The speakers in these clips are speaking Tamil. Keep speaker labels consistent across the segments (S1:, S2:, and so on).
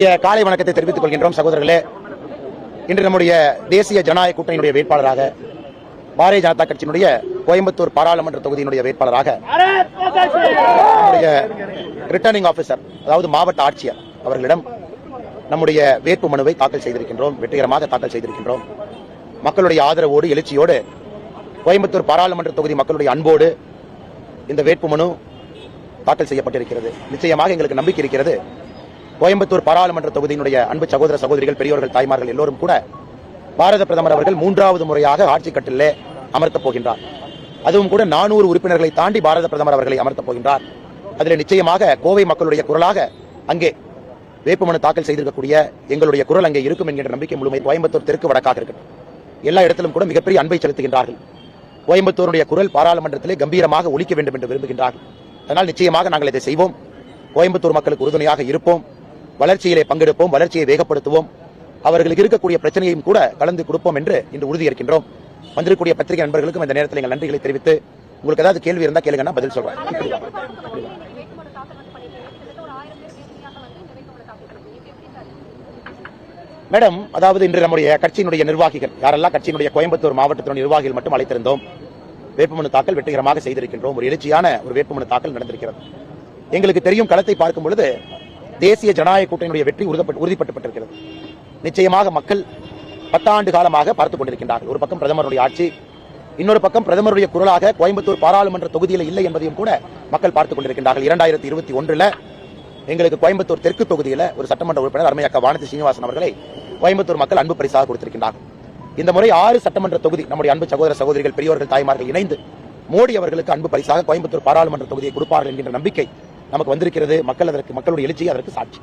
S1: காலை வணக்கத்தை தெரிவித்துக் கொள்கின்றோம் சகோதரர்களே. இன்று நம்முடைய தேசிய ஜனநாயக கூட்டணியினுடைய வேட்பாளராக பாரதிய ஜனதா கட்சியினுடைய கோயம்புத்தூர் பாராளுமன்ற தொகுதியினுடைய வேட்பாளராக நம்முடைய ரிட்டர்னிங் ஆபிசர் அதாவது மாவட்ட ஆட்சியர் அவர்களிடம் நம்முடைய வேட்பு மனுவை தாக்கல் செய்திருக்கின்றோம் வெற்றிகரமாக தாக்கல் செய்திருக்கின்றோம். மக்களுடைய ஆதரவோடு எழுச்சியோடு கோயம்புத்தூர் பாராளுமன்ற தொகுதி மக்களுடைய அன்போடு இந்த வேட்பு மனு தாக்கல் செய்யப்பட்டிருக்கிறது. நிச்சயமாக எங்களுக்கு நம்பிக்கை இருக்கிறது. கோயம்புத்தூர் பாராளுமன்ற தொகுதியினுடைய அன்பு சகோதர சகோதரிகள் பெரியோர்கள் தாய்மார்கள் எல்லோரும் கூட பாரத பிரதமர் அவர்கள் மூன்றாவது முறையாக ஆட்சி கட்டிலே அமர்த்தப் போகின்றார். அதுவும் கூட நானூறு உறுப்பினர்களை தாண்டி பாரத பிரதமர் அவர்களை அமர்த்தப் போகின்றார். அதில் நிச்சயமாக கோவை மக்களுடைய குரலாக அங்கே வேட்புமனு தாக்கல் செய்திருக்கக்கூடிய எங்களுடைய குரல் அங்கே இருக்கும் என்கின்ற நம்பிக்கை முழுமை கோயம்புத்தூர் தெற்கு வடக்காக இருக்கட்டும். எல்லா இடத்திலும் கூட மிகப்பெரிய அன்பை செலுத்துகின்றார்கள். கோயம்புத்தூருடைய குரல் பாராளுமன்றத்திலே கம்பீரமாக ஒழிக்க வேண்டும் என்று விரும்புகின்றார்கள். அதனால் நிச்சயமாக நாங்கள் இதை செய்வோம். கோயம்புத்தூர் மக்களுக்கு உறுதுணையாக இருப்போம். வளர்ச்சியிலே பங்கெடுப்போம் வளர்ச்சியை வேகப்படுத்துவோம். அவர்களுக்கு இருக்கக்கூடிய பிரச்சனையும் கூட கலந்து கொடுப்போம் என்று இன்று உறுதியேற்கின்றோம் வந்திருக்கக்கூடிய பத்திரிகை நண்பர்களுக்கும் இந்த நேரத்தில் எங்கள் நன்றிகளை தெரிவித்து உங்களுக்கு ஏதாவது கேள்வி இருந்தால் கேளுங்கன்னா பதில் சொல்றேன். மேடம் அதாவது இன்று நம்முடைய கட்சியினுடைய நிர்வாகிகள் யாரெல்லாம் கட்சியினுடைய கோயம்புத்தூர் மாவட்டத்தினுடைய நிர்வாகிகள் மட்டும் அழைத்திருந்தோம் வேட்புமனு தாக்கல் வெற்றிகரமாக செய்திருக்கின்றோம். ஒரு எழுச்சியான ஒரு வேட்புமனு தாக்கல் நடந்திருக்கிறது. எங்களுக்கு தெரியும் களத்தை பார்க்கும் பொழுது தேசிய ஜனநாயக கூட்டணியுடைய வெற்றி உறுதிப்பட்டுப்பட்டிருக்கிறது நிச்சயமாக மக்கள் பத்தாண்டு காலமாக பார்த்துக் கொண்டிருக்கின்றார்கள். ஒரு பக்கம் பிரதமருடைய ஆட்சி இன்னொரு பக்கம் பிரதமருடைய குரலாக கோயம்புத்தூர் பாராளுமன்ற தொகுதியில் இல்லை என்பதையும் கூட மக்கள் பார்த்துக் கொண்டிருக்கின்றார்கள். இரண்டாயிரத்தி இருபத்தி ஒன்றுல எங்களுக்கு கோயம்புத்தூர் தெற்கு தொகுதியில் ஒரு சட்டமன்ற உறுப்பினர் அருமையாக்கா வானதி சீனிவாசன் அவர்களை கோயம்புத்தூர் மக்கள் அன்பு பரிசாக கொடுத்திருக்கின்றார்கள். இந்த முறை ஆறு சட்டமன்ற தொகுதி நம்முடைய அன்பு சகோதர சகோதரிகள் பெரியோர்கள் தாய்மார்கள் இணைந்து மோடி அவர்களுக்கு அன்பு பரிசாக கோயம்புத்தூர் பாராளுமன்ற தொகுதியை கொடுப்பார்கள் என்கின்ற நம்பிக்கை நமக்கு வந்திருக்கிறது மக்கள் அதற்கு மக்களுடைய எழுச்சி அதற்கு சாட்சி.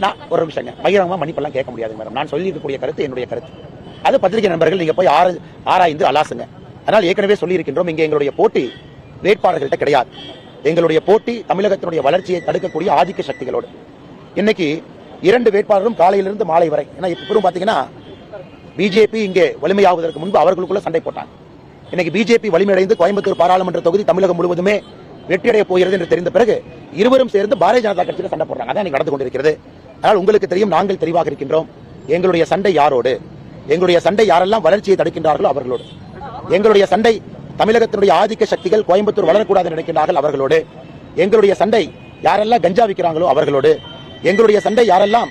S1: நான் ஒரு நிமிஷங்க பகிரங்கமா மன்னிப்பெல்லாம் கேட்க முடியாது மேடம் நான் சொல்லியிருக்கக்கூடிய கருத்து என்னுடைய கருத்து. அது பத்திரிகை நண்பர்கள் நீங்க போய் ஆர- ஆராய்ந்து அலாசுங்க. அதனால் ஏற்கனவே சொல்லியிருக்கின்றோம் இங்க எங்களுடைய போட்டி வேட்பாளர்கள்ட்ட கிடையாது. எங்களுடைய போட்டி தமிழகத்தினுடைய வளர்ச்சியை தடுக்கக்கூடிய ஆதிக்க சக்திகளோடு. இன்னைக்கு இரண்டு வேட்பாளரும் காலையிலிருந்து மாலை வரை ஏன்னா இப்போ பாத்தீங்கன்னா பிஜேபி இங்கே வலிமையாவதற்கு முன்பு அவர்களுக்குள்ள சண்டை போட்டாங்க. இன்னைக்கு பிஜேபி வலிமையடைந்து கோயம்புத்தூர் பாராளுமன்ற தொகுதி தமிழகம் முழுவதுமே வெற்றியடைய போகிறது என்று தெரிந்த பிறகு இருவரும் சேர்ந்து பாரதிய ஜனதா கட்சியில் சண்டை போடுறாங்க. அதான் நடந்து கொண்டிருக்கிறது. ஆனால் உங்களுக்கு தெரியும் நாங்கள் தெளிவாக இருக்கின்றோம். எங்களுடைய சண்டை யாரோடு? எங்களுடைய சண்டை யாரெல்லாம் வளர்ச்சியை தடுக்கின்றார்களோ அவர்களோடு. எங்களுடைய சண்டை தமிழகத்தினுடைய ஆதிக்க சக்திகள் கோயம்புத்தூர் வளரக்கூடாது என்று நினைக்கின்றார்கள் அவர்களோடு. எங்களுடைய சண்டை யாரெல்லாம் கஞ்சா விற்கிறாங்களோ அவர்களோடு. எங்களுடைய சண்டை யாரெல்லாம்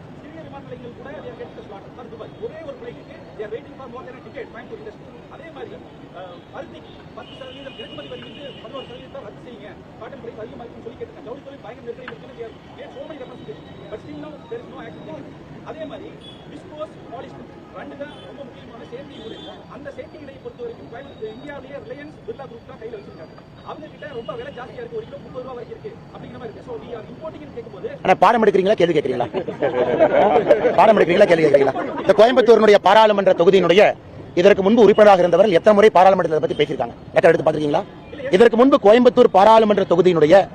S1: ஒரே ஒரு வெயிட்டிங் ஃபார்
S2: அதே மாதிரி பருத்தி பருத்திக்கு பத்து சதவீதம் இறக்குமதி வரி வந்து பதினோரு சதவீதத்தை ரத்து செய்யும். காட்டன் பிரைஸ் அதிகமாக இருக்குன்னு சொல்லி கேட்டிருக்காங்க ஜவுளி தொழில் பயங்கர நெருக்கடி இருக்குன்னு ஏன் so many representation but still no there is no action அதே மாதிரி பாலிஷ் ரெண்டு தான் ரொம்ப முக்கியமான சேஃப்டி அந்த சேஃப்டி பொறுத்த வரைக்கும் இந்தியாவிலேயே ரிலையன்ஸ் பிர்லா குரூப் தான் கையில் வச்சிருக்காங்க. அவங்க கிட்ட ரொம்ப விலை ஜாஸ்தியா இருக்கு. ஒரு கிலோ முப்பது ரூபா வரைக்கும் இருக்கு. அப்படிங்கிற மாதிரி இருக்கு. ஸோ இம்போர்ட்டிங் கேட்கும்போது
S1: ஆனா பாடம் எடுக்கிறீங்களா? கேள்வி கேட்கிறீங்களா? பாடம் எடுக்கிறீங்களா? கேள்வி கேட்கிறீங்களா? இந்த கோயம்புத்தூரினுடைய பாராளுமன்ற தொகுதியினுடைய இதற்கு முன்பு உறுப்பினராக இருந்தவர்கள் எத்தனை முறை பாராளுமன்றத்தை பத்தி பேசியிருக்காங்க? ரெக்கார்ட் எடுத்து பாத்திருக்கீங்களா இதற்கு முன்பு கோயம்புத்தூர் பாராளுமன்ற தொகுதியினுடைய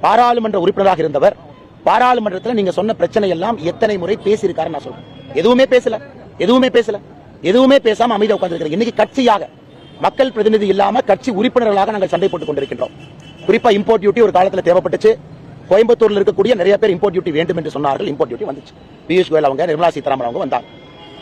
S1: பாராளுமன்ற உறுப்பினராக இருந்தவர். பாராளுமன்றத்தில் நீங்க சொன்ன பிரச்சனை எல்லாம் எத்தனை முறை பேசியிருக்காரு நான் சொல்றேன். எதுவுமே பேசல. எதுவுமே பேசல. எதுவுமே பேசாம அமைதியா உட்கார்ந்து இன்னைக்கு கட்சியாக மக்கள் பிரதிநிதி இல்லாம கட்சி உறுப்பினர்களாக நாங்கள் சண்டை போட்டுக் கொண்டிருக்கின்றோம். குறிப்பா இம்போர்ட் டியூட்டி ஒரு காலத்துல தேவைப்பட்டுச்சு. கோயம்புத்தூர்ல இருக்கக்கூடிய நிறைய பேர் இம்போர்ட் டியூட்டி வேண்டும் என்று சொன்னார்கள். இம்போர்ட் டியூட்டி வந்துச்சு. பியூஷ் கோயல் அவங்க நிர்மலா சீதாராமன் அவங்க வந்தாங்க.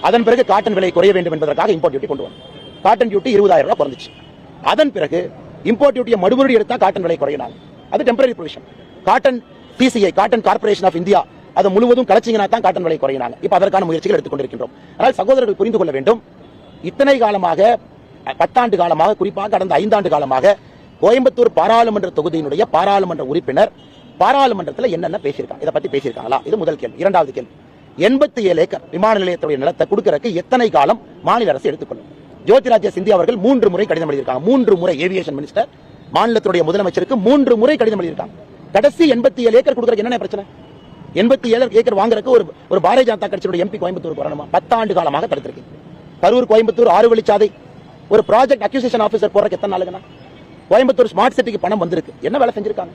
S1: அதன் பிறகு காட்டன் விலை குறைய வேண்டும் என்பதற்காக இம்போர்ட் டியூட்டி கொண்டு வந்தோம். காட்டன் டியூட்டி இருபதாயிரம் ரூபாய் குறைஞ்சிச்சு. அதன் பிறகு இம்போர்ட் டியூட்டியை மறுபடியும் எடுத்தா காட்டன் விலை குறையினாங்க. அது temporary provision cotton BCI cotton corporation of India அதை முழுவதும் கலைச்சிங்கன்னா தான் காட்டன் விலை குறையினாங்க. இப்போ அதற்கான முயற்சிகள் எடுத்துக்கொண்டிருக்கின்றோம். ஆனால் சகோதரர்கள் புரிந்து கொள்ள வேண்டும் இத்தனை காலமாக பத்தாண்டு காலமாக குறிப்பாக கடந்த ஐந்தாண்டு காலமாக கோயம்புத்தூர் பாராளுமன்ற தொகுதியினுடைய பாராளுமன்ற உறுப்பினர் பாராளுமன்றத்தில் என்னென்ன பேசியிருக்காங்க? இதை பத்தி பேசியிருக்காங்களா? இது முதல் கேள்வி. இரண்டாவது கேள்வி. எண்பத்தி ஏழு ஏக்கர் விமான நிலையத்துடைய நிலத்தை கொடுக்கறதுக்கு எத்தனை காலம் மாநில அரசு எடுத்துக்கொள்ளும்? ஜோதிராஜ்ய சிந்தியா அவர்கள் மூன்று முறை கடிதம் எழுதியிருக்காங்க. மூன்று முறை ஏவியேஷன் மினிஸ்டர் மாநிலத்துடைய முதலமைச்சருக்கு மூன்று முறை கடிதம் எழுதியிருக்காங்க. கடைசி எண்பத்தி ஏழு ஏக்கர் கொடுக்கறதுக்கு என்னென்ன பிரச்சனை? எண்பத்தி ஏழு ஏக்கர் வாங்குறதுக்கு ஒரு ஒரு பாரதிய ஜனதா கட்சியோட எம்பி கோயம்புத்தூர் வரணுமா? பத்தாண்டு காலமாக தடுத்திருக்கீங்க கரூர் கோயம்புத்தூர் ஆறு வழிச்சாதை ஒரு ப்ராஜெக்ட் அக்யூசேஷன் ஆஃபீஸர் போறதுக்கு எத்தனை நாளுங்கண்ணா கோயம்புத்தூர் ஸ்மார்ட் சிட்டிக்கு பணம் வந்திருக்கு. என்ன வேலை செஞ்சிருக்காங்க?